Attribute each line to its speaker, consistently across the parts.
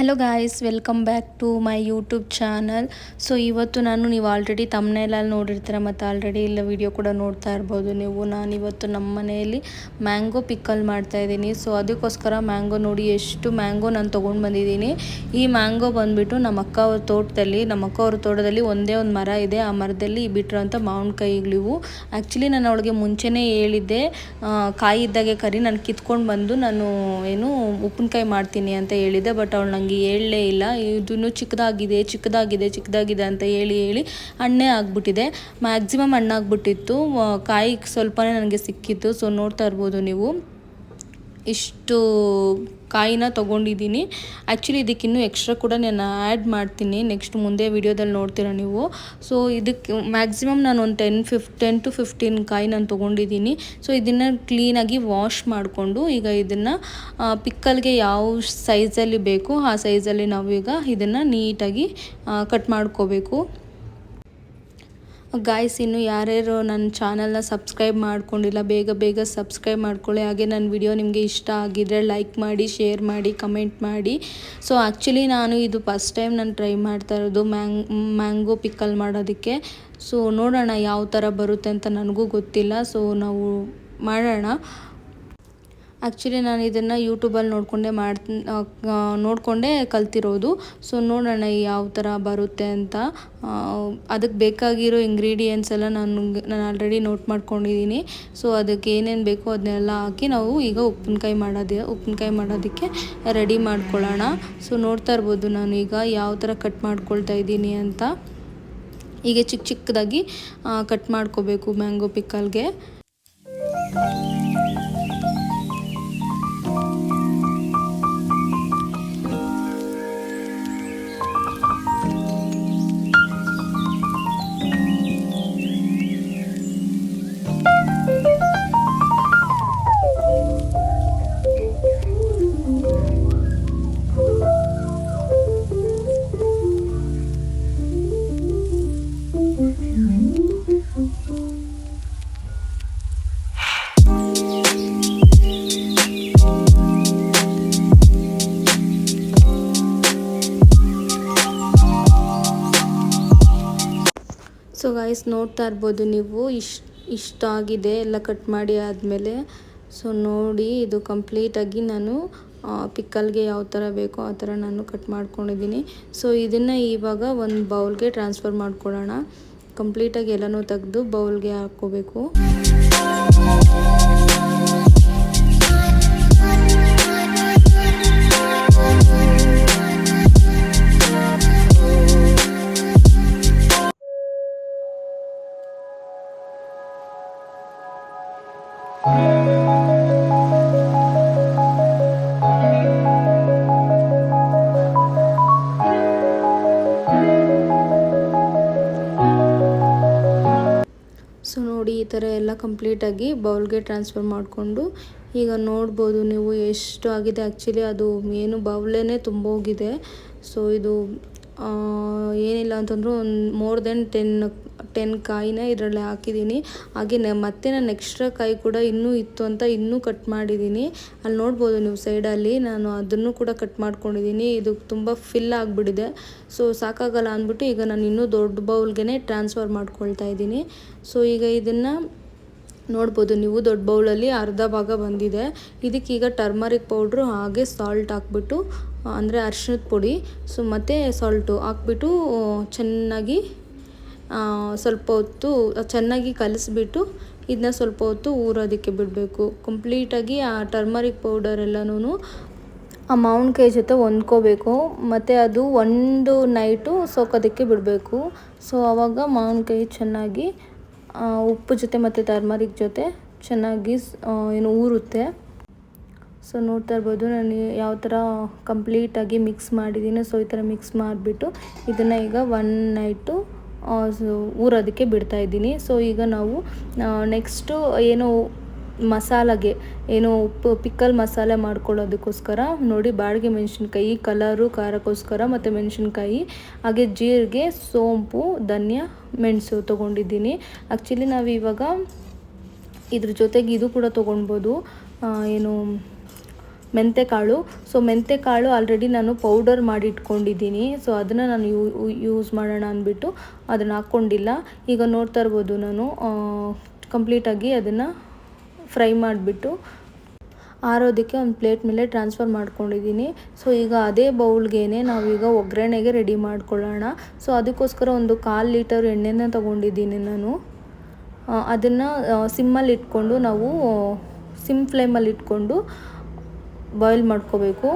Speaker 1: Hello guys welcome back to my YouTube channel so ಇವತ್ತು ನಾನು ನೀವು ಆಲ್ರೆಡಿ ತಮ್ಮನೇಲಲ್ಲಿ ನೋಡಿರ್ತೀರ ಮತ್ತು ಆಲ್ರೆಡಿ ಇಲ್ಲ ವಿಡಿಯೋ ಕೂಡ ನೋಡ್ತಾ ಇರ್ಬೋದು ನೀವು. ನಾನು ಇವತ್ತು ನಮ್ಮ ಮನೆಯಲ್ಲಿ ಮ್ಯಾಂಗೋ ಪಿಕ್ಕಲ್ ಮಾಡ್ತಾ ಇದ್ದೀನಿ. ಸೊ ಅದಕ್ಕೋಸ್ಕರ ಮ್ಯಾಂಗೋ ನೋಡಿ ಎಷ್ಟು ಮ್ಯಾಂಗೋ ನಾನು ತೊಗೊಂಡು ಬಂದಿದ್ದೀನಿ. ಈ ಮ್ಯಾಂಗೋ ಬಂದುಬಿಟ್ಟು ನಮ್ಮ ಅಕ್ಕ ಅವ್ರ ತೋಟದಲ್ಲಿ, ನಮ್ಮ ಅಕ್ಕ ಅವ್ರ ತೋಟದಲ್ಲಿ ಒಂದೇ ಒಂದು ಮರ ಇದೆ. ಆ ಮರದಲ್ಲಿ ಬಿಟ್ಟಿರೋಂಥ ಮಾವಿನಕಾಯಿಗಳಿವು ಆ್ಯಕ್ಚುಲಿ ನಾನು ಅವಳಿಗೆ ಮುಂಚೆನೇ ಹೇಳಿದ್ದೆ ಕಾಯಿ ಇದ್ದಾಗೆ ಕರಿ, ನಾನು ಕಿತ್ಕೊಂಡು ಬಂದು ನಾನು ಏನು ಉಪ್ಪಿನಕಾಯಿ ಮಾಡ್ತೀನಿ ಅಂತ ಹೇಳಿದ್ದೆ. ಬಟ್ ಅವಳು ಹೇಳಲೇ ಇಲ್ಲ. ಇದನ್ನು ಚಿಕ್ಕದಾಗಿದೆ ಚಿಕ್ಕದಾಗಿದೆ ಚಿಕ್ಕದಾಗಿದೆ ಅಂತ ಹೇಳಿ ಹೇಳಿ ಹಣ್ಣೇ ಆಗಿಬಿಟ್ಟಿದೆ. ಮ್ಯಾಕ್ಸಿಮಮ್ ಹಣ್ಣಾಗ್ಬಿಟ್ಟಿತ್ತು ಕಾಯಿ ಸ್ವಲ್ಪನೇ ನನಗೆ ಸಿಕ್ಕಿತ್ತು. ಸೊ ನೋಡ್ತಾ ಇರ್ಬೋದು ನೀವು. ಇಷ್ಟು ಕಾಯಿನ ತೊಗೊಂಡಿದ್ದೀನಿ. ಆ್ಯಕ್ಚುಲಿ ಇದಕ್ಕೆ ಇನ್ನೂ ಎಕ್ಸ್ಟ್ರಾ ಕೂಡ ನಾನು ಆ್ಯಡ್ ಮಾಡ್ತೀನಿ. ನೆಕ್ಸ್ಟ್ ಮುಂದೆ ವಿಡಿಯೋದಲ್ಲಿ ನೋಡ್ತೀರಾ ನೀವು. ಸೊ ಇದಕ್ಕೆ ಮ್ಯಾಕ್ಸಿಮಮ್ ನಾನು ಒಂದು ten fif ten to fifteen ಕಾಯಿ ನಾನು ತೊಗೊಂಡಿದ್ದೀನಿ. ಸೊ ಇದನ್ನು ಕ್ಲೀನಾಗಿ ವಾಶ್ ಮಾಡಿಕೊಂಡು ಈಗ ಇದನ್ನು ಪಿಕ್ಕಲ್ಗೆ ಯಾವ ಸೈಜಲ್ಲಿ ಬೇಕೋ ಆ ಸೈಜಲ್ಲಿ ನಾವು ಈಗ ಇದನ್ನು ನೀಟಾಗಿ ಕಟ್ ಮಾಡ್ಕೋಬೇಕು. ಗಾಯ್ಸ್ ಇನ್ನು ಯಾರ್ಯಾರು ನನ್ನ ಚಾನಲ್ನ ಸಬ್ಸ್ಕ್ರೈಬ್ ಮಾಡ್ಕೊಂಡಿಲ್ಲ, ಬೇಗ ಬೇಗ ಸಬ್ಸ್ಕ್ರೈಬ್ ಮಾಡ್ಕೊಳ್ಳಿ. ಹಾಗೆ ನನ್ನ ವಿಡಿಯೋ ನಿಮಗೆ ಇಷ್ಟ ಆಗಿದ್ದರೆ ಲೈಕ್ ಮಾಡಿ ಶೇರ್ ಮಾಡಿ ಕಮೆಂಟ್ ಮಾಡಿ. ಸೊ ಆ್ಯಕ್ಚುಲಿ ನಾನು ಇದು ಫಸ್ಟ್ ಟೈಮ್ ನಾನು ಟ್ರೈ ಮಾಡ್ತಾ ಇರೋದು ಮ್ಯಾಂಗ್, ಮ್ಯಾಂಗೋ ಪಿಕ್ಕಲ್ ಮಾಡೋದಕ್ಕೆ. ಸೊ ನೋಡೋಣ ಯಾವ ಥರ ಬರುತ್ತೆ ಅಂತ ನನಗೂ ಗೊತ್ತಿಲ್ಲ. ಸೊ ನಾವು ಮಾಡೋಣ. ಆ್ಯಕ್ಚುಲಿ ನಾನು ಇದನ್ನು ಯೂಟ್ಯೂಬಲ್ಲಿ ನೋಡಿಕೊಂಡೆ ಮಾಡ್ ನೋಡಿಕೊಂಡೇ ಕಲ್ತಿರೋದು. ಸೊ ನೋಡೋಣ ಯಾವ ಥರ ಬರುತ್ತೆ ಅಂತ. ಅದಕ್ಕೆ ಬೇಕಾಗಿರೋ ಇಂಗ್ರೀಡಿಯೆಂಟ್ಸ್ ಎಲ್ಲ ನಾನು ನಾನು ಆಲ್ರೆಡಿ ನೋಟ್ ಮಾಡ್ಕೊಂಡಿದ್ದೀನಿ ಸೊ ಅದಕ್ಕೆ ಏನೇನು ಬೇಕೋ ಅದನ್ನೆಲ್ಲ ಹಾಕಿ ನಾವು ಈಗ ಉಪ್ಪಿನಕಾಯಿ ಮಾಡೋದೇ ಉಪ್ಪಿನಕಾಯಿ ಮಾಡೋದಕ್ಕೆ ರೆಡಿ ಮಾಡ್ಕೊಳ್ಳೋಣ. ಸೊ ನೋಡ್ತಾ ಇರ್ಬೋದು ನಾನು ಈಗ ಯಾವ ಥರ ಕಟ್ ಮಾಡ್ಕೊಳ್ತಾ ಇದ್ದೀನಿ ಅಂತ. ಹೀಗೆ ಚಿಕ್ಕ ಚಿಕ್ಕದಾಗಿ ಕಟ್ ಮಾಡ್ಕೋಬೇಕು ಮ್ಯಾಂಗೋ ಪಿಕ್ಕಲ್ಗೆ ಸೊ ಗಾಯ್ಸ್ ನೋಡ್ತಾ ಇರ್ಬೋದು ನೀವು. ಇಷ್ಟು ಇಷ್ಟ ಆಗಿದೆ ಎಲ್ಲ ಕಟ್ ಮಾಡಿ ಆದಮೇಲೆ. ಸೊ ನೋಡಿ, ಇದು ಕಂಪ್ಲೀಟಾಗಿ ನಾನು ಪಿಕ್ಕಲ್ಗೆ ಯಾವ ಥರ ಬೇಕೋ ಆ ಥರ ನಾನು ಕಟ್ ಮಾಡ್ಕೊಂಡಿದ್ದೀನಿ. ಸೊ ಇದನ್ನು ಇವಾಗ ಒಂದು ಬೌಲ್ಗೆ ಟ್ರಾನ್ಸ್ಫರ್ ಮಾಡ್ಕೊಳ್ಳೋಣ ಕಂಪ್ಲೀಟಾಗಿ ಎಲ್ಲನೂ ತೆಗೆದು ಬೌಲ್ಗೆ ಹಾಕ್ಕೋಬೇಕು. ನೋಡಿ ಈ ಥರ ಎಲ್ಲ ಕಂಪ್ಲೀಟಾಗಿ ಬೌಲ್ಗೆ ಟ್ರಾನ್ಸ್ಫರ್ ಮಾಡಿಕೊಂಡು ಈಗ ನೋಡ್ಬೋದು ನೀವು ಎಷ್ಟು ಆಗಿದೆ. ಆ್ಯಕ್ಚುಲಿ ಅದು ಏನು ಬೌಲೇನೆ ತುಂಬೋಗಿದೆ. ಸೊ ಇದು ಏನಿಲ್ಲ ಅಂತಂದರೂ ಒಂದು ಮೋರ್ ದೆನ್ ಟೆನ್ ಟೆನ್ ಕಾಯಿನ ಇದರಲ್ಲಿ ಹಾಕಿದ್ದೀನಿ. ಹಾಗೆ ಮತ್ತೆ ನಾನು ಎಕ್ಸ್ಟ್ರಾ ಕಾಯಿ ಕೂಡ ಇನ್ನೂ ಇತ್ತು ಅಂತ ಇನ್ನೂ ಕಟ್ ಮಾಡಿದ್ದೀನಿ. ಅಲ್ಲಿ ನೋಡ್ಬೋದು ನೀವು ಸೈಡಲ್ಲಿ ನಾನು ಅದನ್ನು ಕೂಡ ಕಟ್ ಮಾಡ್ಕೊಂಡಿದ್ದೀನಿ. ಇದು ತುಂಬ ಫಿಲ್ ಆಗಿಬಿಟ್ಟಿದೆ. ಸೊ ಸಾಕಾಗಲ್ಲ ಅಂದ್ಬಿಟ್ಟು ಈಗ ನಾನು ಇನ್ನೂ ದೊಡ್ಡ ಬೌಲ್ಗೆ ಟ್ರಾನ್ಸ್ಫರ್ ಮಾಡ್ಕೊಳ್ತಾ ಇದ್ದೀನಿ. ಸೊ ಈಗ ಇದನ್ನು ನೋಡ್ಬೋದು ನೀವು ದೊಡ್ಡ ಬೌಲಲ್ಲಿ ಅರ್ಧ ಭಾಗ ಬಂದಿದೆ. ಇದಕ್ಕೀಗ ಟರ್ಮರಿಕ್ ಪೌಡ್ರು ಹಾಗೆ ಸಾಲ್ಟ್ ಹಾಕ್ಬಿಟ್ಟು, ಅಂದರೆ ಅರ್ಶಿನದ ಪುಡಿ. ಸೊ ಮತ್ತು ಸಾಲ್ಟು ಹಾಕ್ಬಿಟ್ಟು ಚೆನ್ನಾಗಿ ಸ್ವಲ್ಪ ಹೊತ್ತು ಚೆನ್ನಾಗಿ ಕಲಿಸ್ಬಿಟ್ಟು ಇದನ್ನ ಸ್ವಲ್ಪ ಹೊತ್ತು ಊರೋದಕ್ಕೆ ಬಿಡಬೇಕು. ಕಂಪ್ಲೀಟಾಗಿ ಆ ಟರ್ಮರಿಕ್ ಪೌಡರ್ ಎಲ್ಲನೂ ಆ ಮಾವಿನಕಾಯಿ ಜೊತೆ ಹೊಂದ್ಕೋಬೇಕು. ಮತ್ತು ಅದು ಒಂದು ನೈಟು ಸೋಕೋದಕ್ಕೆ ಬಿಡಬೇಕು. ಸೊ ಆವಾಗ ಮಾವಿನಕಾಯಿ ಚೆನ್ನಾಗಿ ಉಪ್ಪು ಜೊತೆ ಮತ್ತು ಟರ್ಮರಿಕ್ ಜೊತೆ ಚೆನ್ನಾಗಿ ಏನು ಊರುತ್ತೆ. ಸೊ ನೋಡ್ತಾ ಇರ್ಬೋದು. ನಾನು ಯಾವ ಥರ ಕಂಪ್ಲೀಟಾಗಿ ಮಿಕ್ಸ್ ಮಾಡಿದ್ದೀನಿ ಸೊ ಈ ಥರ ಮಿಕ್ಸ್ ಮಾಡಿಬಿಟ್ಟು ಇದನ್ನು ಈಗ ಒನ್ ನೈಟು ಊರೋದಕ್ಕೆ ಬಿಡ್ತಾ ಇದ್ದೀನಿ. ಸೊ ಈಗ ನಾವು ನೆಕ್ಸ್ಟು ಏನು ಮಸಾಲೆಗೆ, ಏನು ಉಪ್ಪು ಪಿಕ್ಕಲ್ ಮಸಾಲೆ ಮಾಡ್ಕೊಳ್ಳೋದಕ್ಕೋಸ್ಕರ ನೋಡಿ ಬಾಡಿಗೆ ಮೆಣಸಿನ್ಕಾಯಿ ಕಲರು ಖಾರಕ್ಕೋಸ್ಕರ ಮತ್ತು ಮೆಣಸಿನ್ಕಾಯಿ, ಹಾಗೆ ಜೀರಿಗೆ, ಸೋಂಪು, ಧನ್ಯ, ಮೆಣಸು ತೊಗೊಂಡಿದ್ದೀನಿ. ಆ್ಯಕ್ಚುಲಿ ನಾವು ಇವಾಗ ಇದ್ರ ಜೊತೆಗೆ ಇದು ಕೂಡ ತೊಗೊಳ್ಬೋದು ಏನು ಮೆಂತೆ ಕಾಳು ಸೊ ಮೆಂತೆ ಕಾಳು ಆಲ್ರೆಡಿ ನಾನು ಪೌಡರ್ ಮಾಡಿ ಇಟ್ಕೊಂಡಿದ್ದೀನಿ. ಸೊ ಅದನ್ನು ನಾನು ಯೂ ಯೂಸ್ ಮಾಡೋಣ ಅಂದ್ಬಿಟ್ಟು ಅದನ್ನು ಹಾಕ್ಕೊಂಡಿಲ್ಲ. ಈಗ ನೋಡ್ತಾ ಇರ್ಬೋದು ನಾನು ಕಂಪ್ಲೀಟಾಗಿ ಅದನ್ನು ಫ್ರೈ ಮಾಡಿಬಿಟ್ಟು ಆರೋದಕ್ಕೆ ಒಂದು ಪ್ಲೇಟ್ ಮೇಲೆ ಟ್ರಾನ್ಸ್ಫರ್ ಮಾಡ್ಕೊಂಡಿದ್ದೀನಿ. ಸೊ ಈಗ ಅದೇ ಬೌಲ್ಗೇನೆ ನಾವೀಗ ಒಗ್ಗರಣೆಗೆ ರೆಡಿ ಮಾಡ್ಕೊಳ್ಳೋಣ. ಸೊ ಅದಕ್ಕೋಸ್ಕರ ಒಂದು ಕಾಲು ಲೀಟರ್ ಎಣ್ಣೆನ ತೊಗೊಂಡಿದ್ದೀನಿ ನಾನು. ಅದನ್ನು ಸಿಮ್ಮಲ್ಲಿ ಇಟ್ಕೊಂಡು ನಾವು ಸಿಮ್ ಫ್ಲೇಮಲ್ಲಿ ಇಟ್ಕೊಂಡು ಬಾಯ್ಲ್ ಮಾಡ್ಕೋಬೇಕು.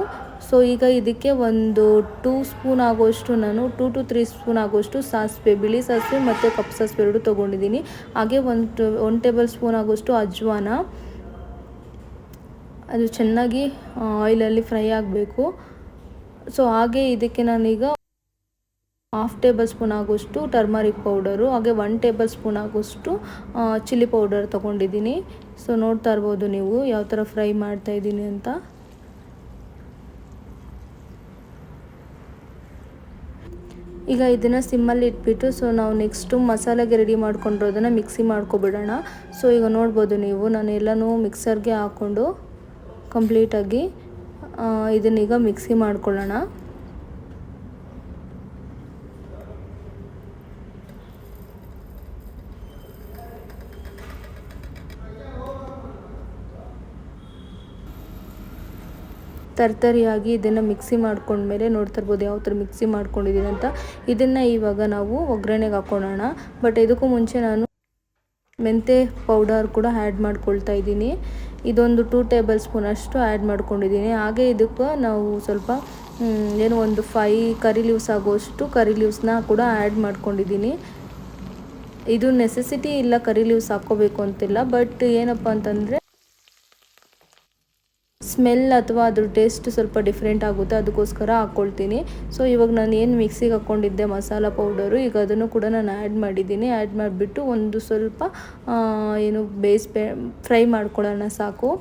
Speaker 1: ಸೊ ಈಗ ಇದಕ್ಕೆ ಒಂದು ಟೂ ಸ್ಪೂನ್ ಆಗೋಷ್ಟು ನಾನು, ಟೂ ಟು ತ್ರೀ ಸ್ಪೂನ್ ಆಗೋಷ್ಟು ಸಾಸಿವೆ, ಬಿಳಿ ಸಾಸಿವೆ ಮತ್ತು ಕಪ್ಪು ಸಾಸಿವೆ ಎರಡು ತೊಗೊಂಡಿದ್ದೀನಿ. ಹಾಗೆ ಒಂದು ಒನ್ ಟೇಬಲ್ ಸ್ಪೂನ್ ಆಗೋಷ್ಟು ಅಜ್ವಾನ. ಅದು ಚೆನ್ನಾಗಿ ಆಯಿಲಲ್ಲಿ ಫ್ರೈ ಆಗಬೇಕು. ಸೊ ಹಾಗೆ ಇದಕ್ಕೆ ನಾನೀಗ ಹಾಫ್ ಟೇಬಲ್ ಸ್ಪೂನ್ ಆಗೋಷ್ಟು ಟರ್ಮರಿಕ್ ಪೌಡರು, ಹಾಗೆ ಒನ್ ಟೇಬಲ್ ಸ್ಪೂನ್ ಆಗೋಷ್ಟು ಚಿಲ್ಲಿ ಪೌಡರ್ ತೊಗೊಂಡಿದ್ದೀನಿ. ಸೊ ನೋಡ್ತಾ ಇರ್ಬೋದು ನೀವು ಯಾವ ಥರ ಫ್ರೈ ಮಾಡ್ತಾಯಿದ್ದೀನಿ ಅಂತ. ಈಗ ಇದನ್ನು ಸಿಮ್ಮಲ್ಲಿ ಇಟ್ಬಿಟ್ಟು ಸೊ ನಾವು ನೆಕ್ಸ್ಟು ಮಸಾಲೆಗೆ ರೆಡಿ ಮಾಡ್ಕೊಂಡಿರೋದನ್ನು ಮಿಕ್ಸಿ ಮಾಡ್ಕೊಬಿಡೋಣ. ಸೊ ಈಗ ನೋಡ್ಬೋದು ನೀವು, ನಾನು ಎಲ್ಲನೂ ಮಿಕ್ಸರ್ಗೆ ಹಾಕ್ಕೊಂಡು ಕಂಪ್ಲೀಟಾಗಿ ಇದನ್ನೀಗ ಮಿಕ್ಸಿ ಮಾಡ್ಕೊಳ್ಳೋಣ. ತರ್ತರಿಯಾಗಿ ಇದನ್ನು ಮಿಕ್ಸಿ ಮಾಡ್ಕೊಂಡ್ಮೇಲೆ ನೋಡ್ತಾ ಇರ್ಬೋದು ಯಾವ ಥರ ಮಿಕ್ಸಿ ಮಾಡ್ಕೊಂಡಿದ್ದೀನಿ ಅಂತ. ಇದನ್ನು ಇವಾಗ ನಾವು ಒಗ್ಗರಣೆಗೆ ಹಾಕ್ಕೊಳ್ಳೋಣ ಬಟ್ ಇದಕ್ಕೂ ಮುಂಚೆ ನಾನು ಮೆಂತೆ ಪೌಡರ್ ಕೂಡ ಆ್ಯಡ್ ಮಾಡ್ಕೊಳ್ತಾ ಇದ್ದೀನಿ. ಇದೊಂದು ಟೂ ಟೇಬಲ್ ಸ್ಪೂನ್ ಅಷ್ಟು ಆ್ಯಡ್ ಮಾಡ್ಕೊಂಡಿದ್ದೀನಿ. ಹಾಗೆ ಇದಕ್ಕೆ ನಾವು ಸ್ವಲ್ಪ ಏನು ಒಂದು ಫೈ ಕರಿ ಲೀವ್ಸ್ ಆಗೋಷ್ಟು ಕರಿ ಲೀವ್ಸ್ನ ಕೂಡ ಆ್ಯಡ್ ಮಾಡ್ಕೊಂಡಿದ್ದೀನಿ. ಇದು ನೆಸೆಸಿಟಿ ಇಲ್ಲ ಕರಿ ಲೀವ್ಸ್ ಹಾಕ್ಕೋಬೇಕು ಅಂತಿಲ್ಲ. ಬಟ್ ಏನಪ್ಪ ಅಂತಂದರೆ ಸ್ಮೆಲ್ ಅಥವಾ ಅದ್ರ ಟೇಸ್ಟ್ ಸ್ವಲ್ಪ ಡಿಫ್ರೆಂಟ್ ಆಗುತ್ತೆ, ಅದಕ್ಕೋಸ್ಕರ ಹಾಕ್ಕೊಳ್ತೀನಿ ಸೊ ಇವಾಗ ನಾನು ಏನು ಮಿಕ್ಸಿಗೆ ಹಾಕ್ಕೊಂಡಿದ್ದೆ, ಮಸಾಲ ಪೌಡರು, ಈಗ ಅದನ್ನು ಕೂಡ ನಾನು ಆ್ಯಡ್ ಮಾಡಿದ್ದೀನಿ. ಆ್ಯಡ್ ಮಾಡಿಬಿಟ್ಟು ಒಂದು ಸ್ವಲ್ಪ ಏನು ಬೇಸ್ ಫ್ರೈ ಮಾಡ್ಕೊಳ್ಳೋಣ ಸಾಕು.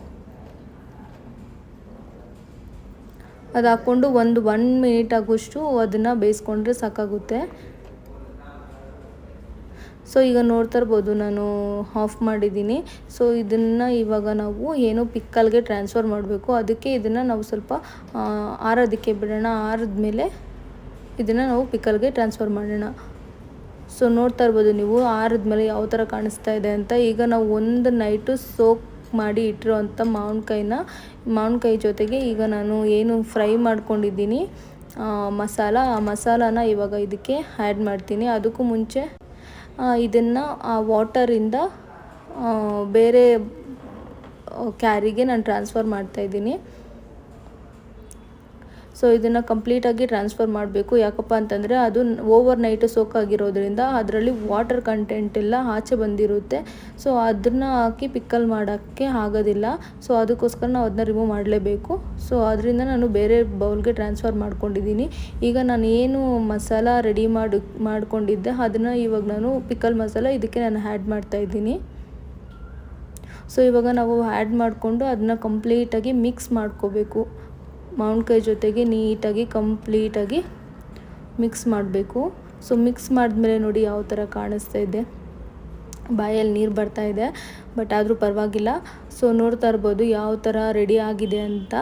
Speaker 1: ಅದು ಹಾಕ್ಕೊಂಡು ಒಂದು ಒನ್ ಮಿನಿಟ್ ಆಗೋಷ್ಟು ಅದನ್ನು ಬೇಯಿಸ್ಕೊಂಡ್ರೆ ಸಾಕಾಗುತ್ತೆ. ಸೊ ಈಗ ನೋಡ್ತಾ ಇರ್ಬೋದು ನಾನು ಆಫ್ ಮಾಡಿದ್ದೀನಿ. ಸೊ ಇದನ್ನು ಇವಾಗ ನಾವು ಏನು ಪಿಕ್ಕಲ್ಗೆ ಟ್ರಾನ್ಸ್ಫರ್ ಮಾಡಬೇಕು. ಅದಕ್ಕೆ ಇದನ್ನು ನಾವು ಸ್ವಲ್ಪ ಆರೋದಕ್ಕೆ ಬಿಡೋಣ. ಆರಿದ್ಮೇಲೆ ಇದನ್ನು ನಾವು ಪಿಕ್ಕಲ್ಗೆ ಟ್ರಾನ್ಸ್ಫರ್ ಮಾಡೋಣ. ಸೊ ನೋಡ್ತಾ ಇರ್ಬೋದು ನೀವು ಆರಿದ್ಮೇಲೆ ಯಾವ ಥರ ಕಾಣಿಸ್ತಾ ಇದೆ ಅಂತ. ಈಗ ನಾವು ಒಂದು ನೈಟು ಸೋಕ್ ಮಾಡಿ ಇಟ್ಟಿರೋವಂಥ ಮಾವಿನಕಾಯಿನ ಮಾವಿನಕಾಯಿ ಜೊತೆಗೆ ಈಗ ನಾನು ಏನು ಫ್ರೈ ಮಾಡ್ಕೊಂಡಿದ್ದೀನಿ. ಮಸಾಲ. ಆ ಮಸಾಲಾನ ಇವಾಗ ಇದಕ್ಕೆ ಆ್ಯಡ್ ಮಾಡ್ತೀನಿ. ಅದಕ್ಕೂ ಮುಂಚೆ ಇದನ್ನು ಆ ವಾಟರಿಂದ ಬೇರೆ ಕ್ಯಾರಿಗೆ ನಾನು ಟ್ರಾನ್ಸ್ಫರ್ ಮಾಡ್ತಾಯಿದ್ದೀನಿ ಸೊ ಇದನ್ನು ಕಂಪ್ಲೀಟಾಗಿ ಟ್ರಾನ್ಸ್ಫರ್ ಮಾಡಬೇಕು. ಯಾಕಪ್ಪ ಅಂತಂದರೆ ಅದು ಓವರ್ ನೈಟು ಸೋಕಾಗಿರೋದ್ರಿಂದ ಅದರಲ್ಲಿ ವಾಟರ್ ಕಂಟೆಂಟ್ ಎಲ್ಲ ಆಚೆ ಬಂದಿರುತ್ತೆ. ಸೊ ಅದನ್ನು ಹಾಕಿ ಪಿಕ್ಕಲ್ ಮಾಡೋಕ್ಕೆ ಆಗೋದಿಲ್ಲ. ಸೊ ಅದಕ್ಕೋಸ್ಕರ ನಾವು ಅದನ್ನ ರಿಮೂವ್ ಮಾಡಲೇಬೇಕು. ಸೊ ಅದರಿಂದ ನಾನು ಬೇರೆ ಬೌಲ್ಗೆ ಟ್ರಾನ್ಸ್ಫರ್ ಮಾಡ್ಕೊಂಡಿದ್ದೀನಿ. ಈಗ ನಾನು ಏನು ಮಸಾಲ ರೆಡಿ ಮಾಡಿ, ಮಾಡ್ಕೊಂಡಿದ್ದೆ, ಅದನ್ನು ಇವಾಗ ನಾನು ಪಿಕ್ಕಲ್ ಮಸಾಲ ಇದಕ್ಕೆ ನಾನು ಆ್ಯಡ್ ಮಾಡ್ತಾಯಿದ್ದೀನಿ ಸೊ ಇವಾಗ ನಾವು ಆ್ಯಡ್ ಮಾಡಿಕೊಂಡು ಅದನ್ನ ಕಂಪ್ಲೀಟಾಗಿ ಮಿಕ್ಸ್ ಮಾಡ್ಕೋಬೇಕು. ಮಾವಿನಕಾಯಿ ಜೊತೆಗೆ ನೀಟಾಗಿ, ಕಂಪ್ಲೀಟಾಗಿ ಮಿಕ್ಸ್ ಮಾಡಬೇಕು. ಸೊ ಮಿಕ್ಸ್ ಮಾಡಿದ್ಮೇಲೆ ನೋಡಿ ಯಾವ ಥರ ಕಾಣಿಸ್ತಾ ಇದೆ. ಬಾಯಲ್ಲಿ ನೀರು ಬರ್ತಾ ಇದೆ, ಬಟ್ ಆದರೂ ಪರವಾಗಿಲ್ಲ. ಸೊ ನೋಡ್ತಾ ಇರ್ಬೋದು ಯಾವ ಥರ ರೆಡಿ ಆಗಿದೆ ಅಂತ.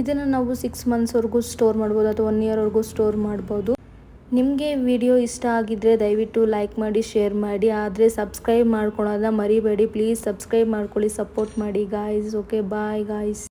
Speaker 1: ಇದನ್ನು ನಾವು ಸಿಕ್ಸ್ ಮಂತ್ಸ್ವರೆಗೂ ಸ್ಟೋರ್ ಮಾಡ್ಬೋದು ಅಥವಾ ಒನ್ ಇಯರ್ವರೆಗೂ ಸ್ಟೋರ್ ಮಾಡ್ಬೋದು. ನಿಮಗೆ ವಿಡಿಯೋ ಇಷ್ಟ ಆಗಿದ್ದರೆ ದಯವಿಟ್ಟು ಲೈಕ್ ಮಾಡಿ ಶೇರ್ ಮಾಡಿ. ಆದರೆ ಸಬ್ಸ್ಕ್ರೈಬ್ ಮಾಡ್ಕೊಳೋದನ್ನ ಮರಿಬೇಡಿ. ಪ್ಲೀಸ್ ಸಬ್ಸ್ಕ್ರೈಬ್ ಮಾಡ್ಕೊಳ್ಳಿ ಸಪೋರ್ಟ್ ಮಾಡಿ ಗಾಯ್ಸ್ ಓಕೆ ಬಾಯ್ ಗಾಯ್ಸ್